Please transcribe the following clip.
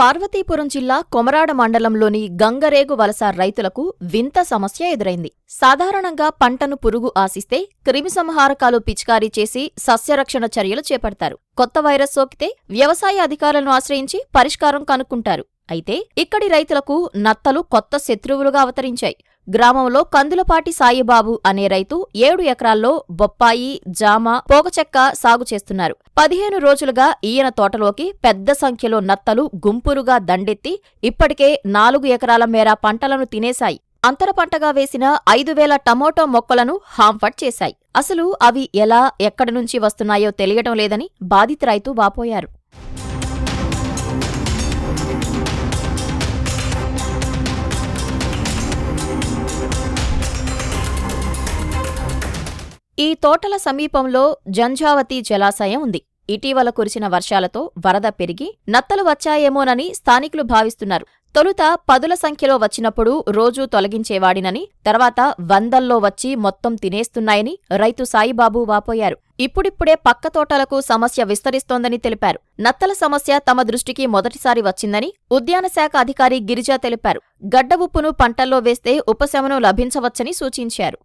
పార్వతీపురం జిల్లా కొమరాడ మండలంలోని గంగరేగు వలస రైతులకు వింత సమస్య ఎదురైంది. సాధారణంగా పంటను పురుగు ఆశిస్తే క్రిమిసంహారకాలు పిచికారీ చేసి సస్యరక్షణ చర్యలు చేపడతారు. కొత్త వైరస్ సోకితే వ్యవసాయ అధికారులను ఆశ్రయించి పరిష్కారం కనుక్కుంటారు. అయితే ఇక్కడి రైతులకు నత్తలు కొత్త శత్రువులుగా అవతరించాయి. గ్రామంలో కందులపాటి సాయిబాబు అనే రైతు ఏడు ఎకరాల్లో బొప్పాయి జామ పోగచెక్క సాగు చేస్తున్నారు. పదిహేను రోజులుగా ఈయన తోటలోకి పెద్ద సంఖ్యలో నత్తలు గుంపురుగా దండెత్తి ఇప్పటికే నాలుగు ఎకరాల మేర పంటలను తినేశాయి. అంతర పంటగా వేసిన ఐదు వేల టమోటో మొక్కలను హాంఫట్ చేశాయి. అసలు అవి ఎలా ఎక్కడి నుంచి వస్తున్నాయో తెలియటం లేదని బాధిత రైతు వాపోయారు. ఈ తోటల సమీపంలో జంఝావతి జలాశయం ఉంది. ఇటీవల కురిసిన వర్షాలతో వరద పెరిగి నత్తలు వచ్చాయేమోనని స్థానికులు భావిస్తున్నారు. తొలుత పదుల సంఖ్యలో వచ్చినప్పుడు రోజూ తొలగించేవాడినని తర్వాత వందల్లో వచ్చి మొత్తం తినేస్తున్నాయని రైతు సాయిబాబు వాపోయారు. ఇప్పుడిప్పుడే పక్క తోటలకు సమస్య విస్తరిస్తోందని తెలిపారు. నత్తల సమస్య తమ దృష్టికి మొదటిసారి వచ్చిందని ఉద్యానశాఖ అధికారి గిరిజా తెలిపారు. గడ్డ ఉప్పును పంటల్లో వేస్తే ఉపశమనం లభించవచ్చని సూచించారు.